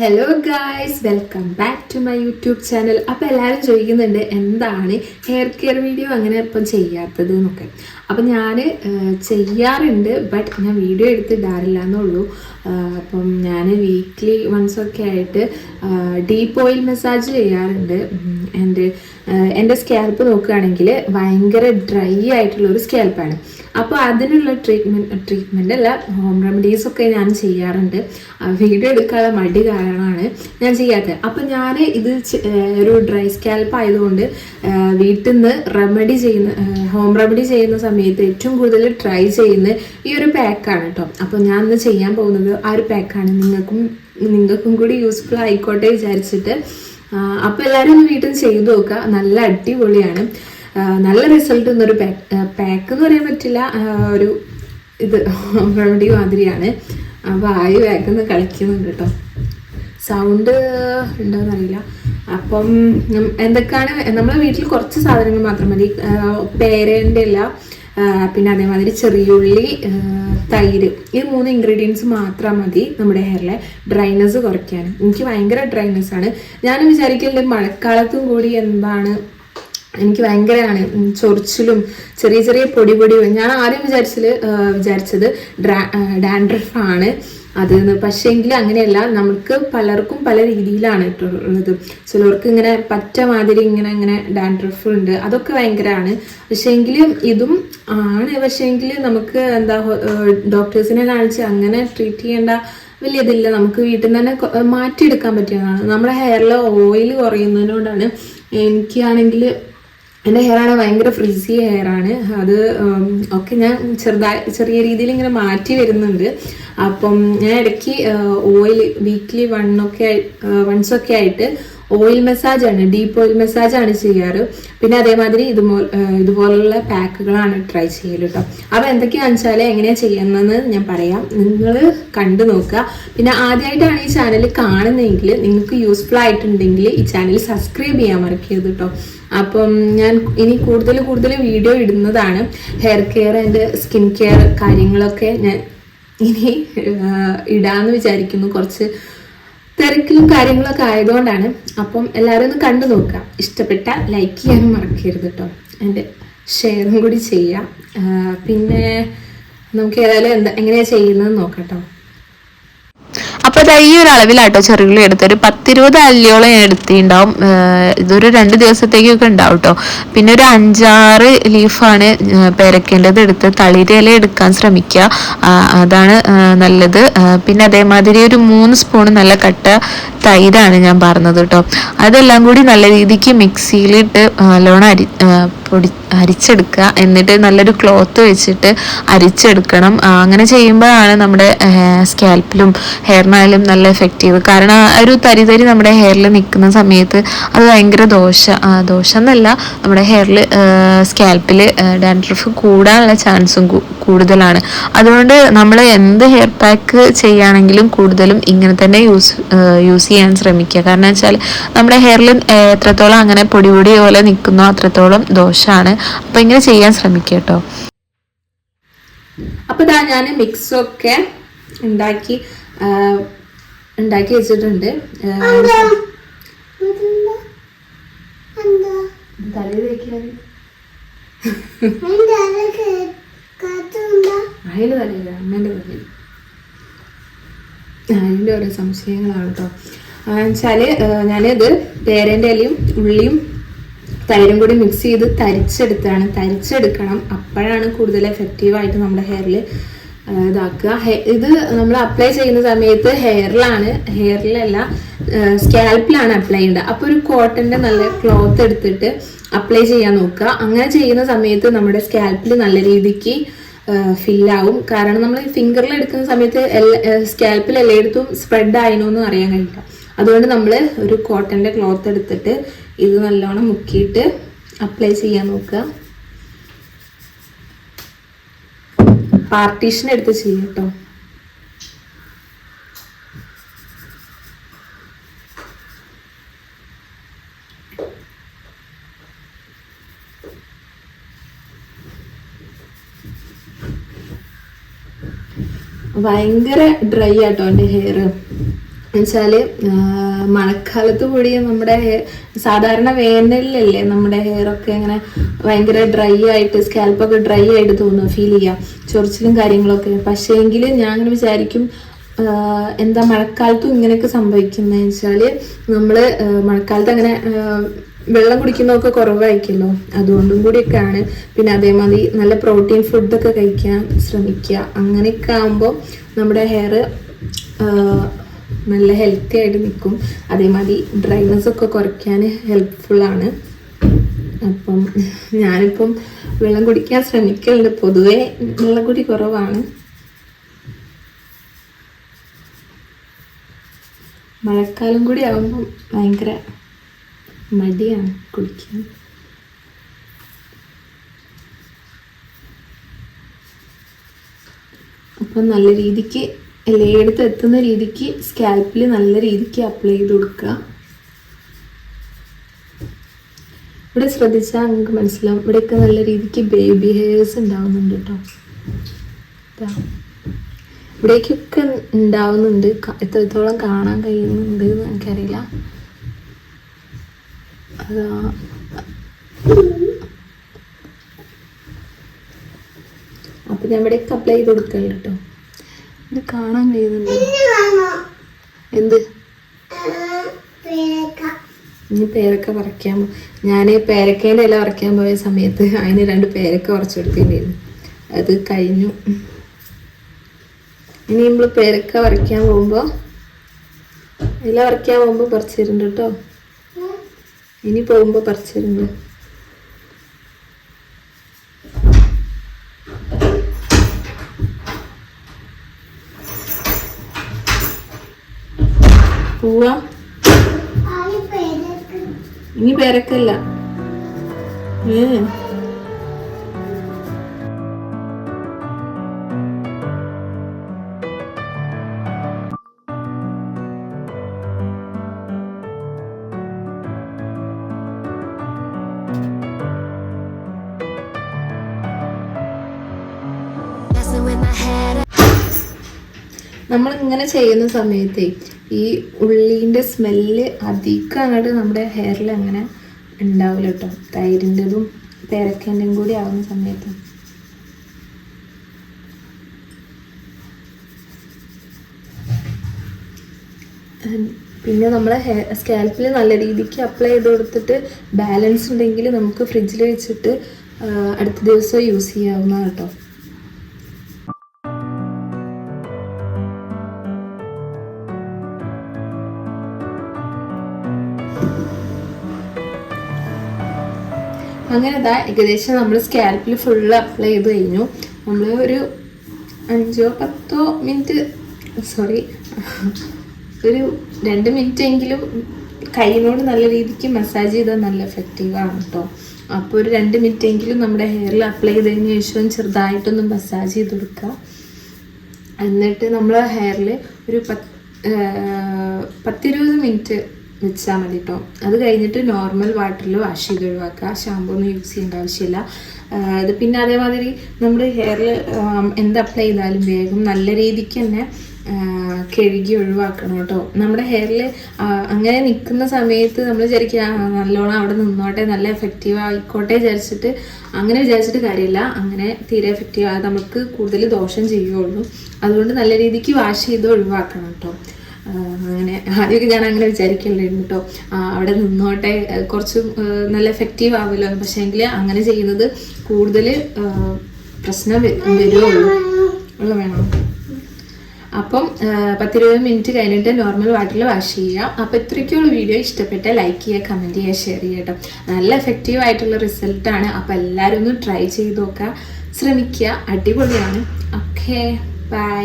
Hello guys welcome back to my YouTube channel അപ്പോൾ എല്ലാവരും ചോദിക്കുന്നുണ്ട് എന്താണ് ഹെയർ കെയർ വീഡിയോ അങ്ങനെ ഇപ്പം ചെയ്യാത്തത് എന്നൊക്കെ. അപ്പം ഞാൻ ചെയ്യാറുണ്ട് ബട്ട് ഞാൻ വീഡിയോ എടുത്തിടാറില്ല എന്നുള്ളൂ. അപ്പം ഞാൻ വീക്ക്ലി വൺസ് ഒക്കെ ആയിട്ട് ഡീപ്പ് ഓയിൽ മസാജ് ചെയ്യാറുണ്ട്. എന്റെ എന്റെ സ്കാൽപ്പ് നോക്കുകയാണെങ്കിൽ ഭയങ്കര ഡ്രൈ ആയിട്ടുള്ളൊരു സ്കാൽപ്പാണ് അപ്പോൾ അതിനുള്ള ട്രീറ്റ്മെന്റ് ട്രീറ്റ്മെന്റ് അല്ല ഹോം റെമഡീസ് ഒക്കെ ഞാൻ ചെയ്യാറുണ്ട്. വീഡിയോ എടുക്കാനുള്ള മടി കാരണമാണ് ഞാൻ ചെയ്യാത്തത്. അപ്പം ഞാൻ ഇത് ഒരു ഡ്രൈ സ്കാൽപ്പ് ആയതുകൊണ്ട് വീട്ടിൽ നിന്ന് റെമഡി ചെയ്യുന്ന ഹോം റെമഡി ചെയ്യുന്ന സമയത്ത് ഏറ്റവും കൂടുതൽ ട്രൈ ചെയ്യുന്ന ഈ ഒരു പാക്കാണ് കേട്ടോ അപ്പോൾ ഞാൻ ഇന്ന് ചെയ്യാൻ പോകുന്നത് ആ ഒരു പാക്കാണ് നിങ്ങൾക്കും നിങ്ങൾക്കും കൂടി യൂസ്ഫുൾ ആയിക്കോട്ടെ വിചാരിച്ചിട്ട്. അപ്പോൾ എല്ലാവരും വീട്ടിൽ ചെയ്തു നോക്കുക. നല്ല അടിപൊളിയാണ്. നല്ല റിസൾട്ട് എന്നൊരു പാക്ക് പാക്ക് എന്ന് പറയാൻ പറ്റില്ല. ഒരു ഇത് റെമഡി മാതിരിയാണ്. അപ്പോൾ ആ ഒരു പാക്ക് ഒന്ന് കളിക്കുന്നുണ്ട് കേട്ടോ സൗണ്ട് ഉണ്ടോയെന്നറിയില്ല അപ്പം എന്തൊക്കെയാണ് നമ്മളെ വീട്ടിൽ കുറച്ച് സാധനങ്ങൾ മാത്രം മതി. പേരേന്റെ അല്ല പിന്നെ അതേമാതിരി ചെറിയുള്ളി തൈര്. ഈ മൂന്ന് ഇൻഗ്രീഡിയൻസ് മാത്രം മതി നമ്മുടെ ഹെയറിലെ ഡ്രൈനസ് കുറയ്ക്കാൻ. എനിക്ക് ഭയങ്കര ഡ്രൈനസ് ആണ്. ഞാൻ വിചാരിക്കലുണ്ട് മഴക്കാലത്തും കൂടി എന്താണ് എനിക്ക് ഭയങ്കരമാണ് ചൊറിച്ചിലും ചെറിയ ചെറിയ പൊടി പൊടി ഞാൻ ആദ്യം വിചാരിച്ചത് വിചാരിച്ചത് ഡാൻഡ്രഫ് ആണ് അത് പക്ഷേങ്കിൽ അങ്ങനെയല്ല നമുക്ക് പലർക്കും പല രീതിയിലാണ് ഇട്ടുള്ളത് ചിലർക്ക് ഇങ്ങനെ പറ്റ മാതിരി ഇങ്ങനെ ഇങ്ങനെ ഡാൻഡ്രഫ് ഉണ്ട്. അതൊക്കെ ഭയങ്കരമാണ്. പക്ഷേങ്കിൽ ഇതും ആണ്. പക്ഷേങ്കിൽ നമുക്ക് എന്താ ഡോക്ടേഴ്സിനെ കാണിച്ച് അങ്ങനെ ട്രീറ്റ് ചെയ്യേണ്ട വലിയ ഇതില്ല. നമുക്ക് വീട്ടിൽ നിന്ന് തന്നെ മാറ്റിയെടുക്കാൻ പറ്റിയതാണ്. നമ്മുടെ ഹെയറിൽ ഓയിൽ കുറയുന്നതിനോടാണ് എനിക്കാണെങ്കിൽ എന്റെ ഹെയറാണ് ഭയങ്കര ഫ്രിസി ഹെയർ ആണ്. അത് ഒക്കെ ഞാൻ ചെറുതായി ചെറിയ രീതിയിൽ ഇങ്ങനെ മാറ്റി വരുന്നുണ്ട്. അപ്പം ഞാൻ ഇടയ്ക്ക് ഓയിൽ വീക്ക്ലി വണ്ണൊക്കെ വൺസ് ഒക്കെ ആയിട്ട് ഓയിൽ മസാജാണ് ഡീപ്പ് ഓയിൽ മസാജാണ് ചെയ്യാറ്. പിന്നെ അതേമാതിരി ഇതുപോലെ ഇതുപോലുള്ള പാക്കുകളാണ് ട്രൈ ചെയ്യൽ കേട്ടോ അപ്പോൾ എന്തൊക്കെയാണെന്ന് വെച്ചാൽ എങ്ങനെയാണ് ചെയ്യുന്നതെന്ന് ഞാൻ പറയാം. നിങ്ങൾ കണ്ടു നോക്കുക. പിന്നെ ആദ്യമായിട്ടാണ് ഈ ചാനൽ കാണുന്നതെങ്കിൽ നിങ്ങൾക്ക് യൂസ്ഫുൾ ആയിട്ടുണ്ടെങ്കിൽ ഈ ചാനൽ സബ്സ്ക്രൈബ് ചെയ്യാൻ മറക്കരുത് കേട്ടോ അപ്പം ഞാൻ ഇനി കൂടുതൽ കൂടുതൽ വീഡിയോ ഇടുന്നതാണ്. Hair care and skin care കാര്യങ്ങളൊക്കെ ഞാൻ ഇനി ഇടാന്ന് വിചാരിക്കുന്നു. കുറച്ച് തിരക്കിലും കാര്യങ്ങളൊക്കെ ആയതുകൊണ്ടാണ്. അപ്പം എല്ലാവരും ഒന്ന് കണ്ടു നോക്കുക. ഇഷ്ടപ്പെട്ട ലൈക്ക് ചെയ്യാനും മറക്കരുത് കേട്ടോ എന്റെ ഷെയറും കൂടി ചെയ്യാം. പിന്നെ നമുക്ക് ഏതായാലും എന്താ എങ്ങനെയാണ് ചെയ്യുന്നത് നോക്കാം കേട്ടോ അപ്പൊ ദാ ഈ ഒരു അളവിലാട്ടോ ചെറുകിളി എടുത്ത് ഒരു പത്തിരുപത് അല്ലിയോളം ഏഹ് ഇതൊരു രണ്ട് ദിവസത്തേക്കൊക്കെ ഉണ്ടാവും കേട്ടോ പിന്നെ ഒരു അഞ്ചാറ് ലീഫാണ് പേരക്കേണ്ടത് എടുത്ത് തളിരില എടുക്കാൻ ശ്രമിക്കുക അതാണ് നല്ലത്. പിന്നെ അതേമാതിരി ഒരു മൂന്ന് സ്പൂൺ നല്ല കട്ട തൈരാണ് ഞാൻ പറഞ്ഞത് കേട്ടോ അതെല്ലാം കൂടി നല്ല രീതിക്ക് മിക്സിയിലിട്ട് നല്ലോണം അരി പൊടി അരിച്ചെടുക്കുക. എന്നിട്ട് നല്ലൊരു ക്ലോത്ത് വെച്ചിട്ട് അരിച്ചെടുക്കണം. അങ്ങനെ ചെയ്യുമ്പോഴാണ് നമ്മുടെ സ്കാൽപ്പിലും ഹെയറിനായാലും നല്ല എഫക്റ്റീവ് കാരണം ഒരു തരി തരി നമ്മുടെ ഹെയറിൽ നിൽക്കുന്ന സമയത്ത് അത് ഭയങ്കര ദോഷ ദോഷം എന്നല്ല നമ്മുടെ ഹെയറിൽ സ്കാൽപ്പിൽ ഡാൻഡ്രഫ് കൂടാനുള്ള ചാൻസും കൂടുതലാണ്. അതുകൊണ്ട് നമ്മൾ എന്ത് ഹെയർ പാക്ക് ചെയ്യുകയാണെങ്കിലും കൂടുതലും ഇങ്ങനെ തന്നെ യൂസ് യൂസ് ചെയ്യാൻ ശ്രമിക്കുക. കാരണം വെച്ചാൽ നമ്മുടെ ഹെയറിൽ എത്രത്തോളം അങ്ങനെ പൊടി പൊടി പോലെ നിൽക്കുന്നോ അത്രത്തോളം ദോഷമാണ് അപ്പോൾ ഇങ്ങനെ ചെയ്യാൻ ശ്രമിക്കുക കേട്ടോ. അപ്പോൾ ഇതാ ഞാൻ മിക്സൊക്കെ ഉണ്ടാക്കി ഉണ്ടാക്കി വെച്ചിട്ടുണ്ട്. തലയില്ല അമ്മേന്റെ തലയിൽ. അതിന്റെ ഓരോ സംശയങ്ങളാണ് കേട്ടോ. എന്നുവെച്ചാൽ ഞാനിത് പേരന്റെ ഇലയും ഉള്ളിയും തൈരും കൂടി മിക്സ് ചെയ്ത് തരിച്ചെടുത്താണ്. തരിച്ചെടുക്കണം. അപ്പോഴാണ് കൂടുതൽ എഫക്റ്റീവായിട്ട് നമ്മുടെ ഹെയറിൽ ഇതാക്കുക. ഇത് നമ്മൾ അപ്ലൈ ചെയ്യുന്ന സമയത്ത് ഹെയറിലാണ് ഹെയറിലല്ല സ്കാൽപ്പിലാണ് അപ്ലൈ ചെയ്യേണ്ടത്. അപ്പോൾ ഒരു കോട്ടന്റെ നല്ല ക്ലോത്ത് എടുത്തിട്ട് അപ്ലൈ ചെയ്യാൻ നോക്കുക. അങ്ങനെ ചെയ്യുന്ന സമയത്ത് നമ്മുടെ സ്കാൽപ്പിൽ നല്ല രീതിക്ക് ഫില്ലാവും കാരണം നമ്മൾ ഫിംഗറിൽ എടുക്കുന്ന സമയത്ത് എല്ലാ സ്കാൽപ്പിൽ എല്ലായിടത്തും സ്പ്രെഡ് ആയിനോന്നും അറിയാൻ കഴിയില്ല. അതുകൊണ്ട് നമ്മൾ ഒരു കോട്ടന്റെ ക്ലോത്ത് എടുത്തിട്ട് ഇത് നല്ലോണം മുക്കിയിട്ട് അപ്ലൈ ചെയ്യാൻ നോക്കുക. പാർട്ടീഷൻ എടുത്ത് ചെയ്യും കേട്ടോ. ഭയങ്കര ഡ്രൈ ആട്ടോ എന്റെ ഹെയർ എന്നുവെച്ചാൽ മഴക്കാലത്ത് കൂടി നമ്മുടെ ഹെയർ സാധാരണ വേനലിലല്ലേ നമ്മുടെ ഒക്കെ ഇങ്ങനെ ഭയങ്കര ഡ്രൈ ആയിട്ട് സ്കാൽപ്പൊക്കെ ഡ്രൈ ആയിട്ട് തോന്നുന്നു ഫീൽ ചെയ്യാം ചൊറിച്ചിലും കാര്യങ്ങളൊക്കെ. പക്ഷേ എങ്കിൽ ഞാൻ അങ്ങനെ വിചാരിക്കും എന്താ മഴക്കാലത്തും ഇങ്ങനെയൊക്കെ സംഭവിക്കുന്നത് വെച്ചാൽ നമ്മൾ ആഹ് മഴക്കാലത്ത് അങ്ങനെ വെള്ളം കുടിക്കുന്നതൊക്കെ കുറവായിരിക്കുമല്ലോ. അതുകൊണ്ടും കൂടിയൊക്കെയാണ്. പിന്നെ അതേമാതിരി നല്ല പ്രോട്ടീൻ ഫുഡൊക്കെ കഴിക്കാൻ ശ്രമിക്കുക. അങ്ങനെയൊക്കെ ആകുമ്പോൾ നമ്മുടെ ഹെയർ നല്ല ഹെൽത്തി ആയിട്ട് നിൽക്കും അതേമാതിരി ഡ്രൈനസ് ഒക്കെ കുറയ്ക്കാൻ ഹെൽപ്ഫുള്ളാണ് അപ്പം ഞാനിപ്പം വെള്ളം കുടിക്കാൻ ശ്രമിക്കലുണ്ട്. പൊതുവേ വെള്ളം കുടി കുറവാണ്. മഴക്കാലം കൂടി ആകുമ്പം ഭയങ്കര മടിയാണ് കുടിക്കാൻ. അപ്പം നല്ല രീതിക്ക് എല്ലായിടത്തും എത്തുന്ന രീതിക്ക് സ്കാൽപ്പിൽ നല്ല രീതിക്ക് അപ്ലൈ ചെയ്ത് കൊടുക്കുക. ഇവിടെ ശ്രദ്ധിച്ചാൽ നിങ്ങൾക്ക് മനസ്സിലാവും. ഇവിടെയൊക്കെ നല്ല രീതിക്ക് ബേബി ഹെയർസ് ഉണ്ടാവുന്നുണ്ട് കേട്ടോ. ഇവിടേക്കൊക്കെ ഉണ്ടാവുന്നുണ്ട്. എത്രത്തോളം കാണാൻ കഴിയുന്നുണ്ട് എന്ന് എനിക്കറിയില്ല. അതാ. അപ്പൊ ഞാൻ ഇവിടെയൊക്കെ അപ്ലൈ ചെയ്ത് കൊടുക്കല്ലോ കേട്ടോ. ഇത് കാണാൻ കഴിയുന്നുണ്ട്? എന്ത്? ഇനി പേരക്ക പറിക്കാൻ ഞാൻ പേരക്കേന്റെ ഇല പറിക്കാൻ പോയ സമയത്ത് അതിന് രണ്ട് പേരക്ക പറിച്ചു കൊടുക്കേണ്ടിയിരുന്നു. അത് കഴിഞ്ഞു. ഇനി നമ്മൾ പേരക്ക പറിക്കാൻ പോകുമ്പോൾ ഇല പറിക്കാൻ പോകുമ്പോൾ പറിച്ചിരുന്നുണ്ട് കേട്ടോ. ഇനി പോകുമ്പോൾ പറിച്ചിരുന്നു പോവാ ഇനി പേരക്കല്ല ഏ Messing with my head. നമ്മൾ ഇങ്ങനെ ചെയ്യുന്ന സമയത്തെ ഈ ഉള്ളീന്റെ സ്മെല്ല് അധികം അങ്ങോട്ട് നമ്മുടെ ഹെയറിൽ അങ്ങനെ ഉണ്ടാവില്ല കേട്ടോ. തൈരിന്റെതും പേരക്കേന്റെയും കൂടി ആവുന്ന സമയത്ത്. പിന്നെ നമ്മളെ ഹെയർ സ്കാൽപ്പിൽ നല്ല രീതിക്ക് അപ്ലൈ ചെയ്ത് കൊടുത്തിട്ട് ബാലൻസ് ഉണ്ടെങ്കിൽ നമുക്ക് ഫ്രിഡ്ജിൽ വെച്ചിട്ട് അടുത്ത ദിവസം യൂസ് ചെയ്യാവുന്നതാണ് കേട്ടോ. അങ്ങനെ ഇതാ ഏകദേശം നമ്മൾ സ്കാൽപ്പിൽ ഫുള്ള് അപ്ലൈ ചെയ്ത് കഴിഞ്ഞു. നമ്മൾ ഒരു അഞ്ചോ പത്തോ മിനിറ്റ് സോറി ഒരു രണ്ട് മിനിറ്റ് എങ്കിലും കൈയിനോട് നല്ല രീതിക്ക് മസാജ് ചെയ്താൽ നല്ല എഫക്റ്റീവ് ആണ് കേട്ടോ അപ്പോൾ ഒരു രണ്ട് മിനിറ്റ് എങ്കിലും നമ്മുടെ ഹെയറിൽ അപ്ലൈ ചെയ്തതിന് ശേഷം ചെറുതായിട്ടൊന്ന് മസാജ് ചെയ്ത് കൊടുക്കുക എന്നിട്ട് നമ്മൾ ഹെയറിൽ ഒരു പത്ത് പത്തിരുപത് മിനിറ്റ് വെച്ചാൽ മതി കേട്ടോ അത് കഴിഞ്ഞിട്ട് നോർമൽ വാട്ടറിൽ വാഷ് ചെയ്ത് ഒഴിവാക്കുക. ഷാമ്പൂ ഒന്നും യൂസ് ചെയ്യേണ്ട ആവശ്യമില്ല. അത് പിന്നെ അതേമാതിരി നമ്മുടെ ഹെയറിൽ എന്ത് അപ്ലൈ ചെയ്താലും വേഗം നല്ല രീതിക്ക് തന്നെ കഴുകി ഒഴിവാക്കണം കേട്ടോ. നമ്മുടെ ഹെയറിൽ അങ്ങനെ നിൽക്കുന്ന സമയത്ത് നമ്മൾ വിചാരിക്കുക "ആ, നല്ലോണം അവിടെ നിന്നോട്ടെ നല്ല എഫക്റ്റീവ് ആയിക്കോട്ടെ വിചാരിച്ചിട്ട് അങ്ങനെ വിചാരിച്ചിട്ട് കാര്യമില്ല. അങ്ങനെ തീരെ എഫക്റ്റീവ് നമുക്ക് കൂടുതൽ ദോഷം ചെയ്യുള്ളൂ അതുകൊണ്ട് നല്ല രീതിക്ക് വാഷ് ചെയ്ത് ഒഴിവാക്കണം കേട്ടോ അങ്ങനെ ആദ്യമൊക്കെ ഞാൻ അങ്ങനെ വിചാരിക്കണ്ടായിരുന്നു കേട്ടോ അവിടെ നിന്നോട്ടെ കുറച്ച് നല്ല എഫക്റ്റീവ് ആവുമല്ലോ പക്ഷേ എങ്കിൽ അങ്ങനെ ചെയ്യുന്നത് കൂടുതൽ പ്രശ്നം വരുമുള്ളൂ വേണം? അപ്പം പത്തിരുപത് മിനിറ്റ് കഴിഞ്ഞിട്ട് നോർമൽ വാട്ടറിൽ വാഷ് ചെയ്യുക അപ്പോൾ ഇത്രയ്ക്കുള്ള വീഡിയോ ഇഷ്ടപ്പെട്ട ലൈക്ക് ചെയ്യുക കമന്റ് ചെയ്യുക ഷെയർ ചെയ്യുക കേട്ടോ നല്ല എഫക്റ്റീവ് ആയിട്ടുള്ള റിസൾട്ടാണ് അപ്പോൾ എല്ലാവരും ഒന്ന് ട്രൈ ചെയ്ത് നോക്കുക ശ്രമിക്കുക. അടിപൊളിയാണ്. Okay bye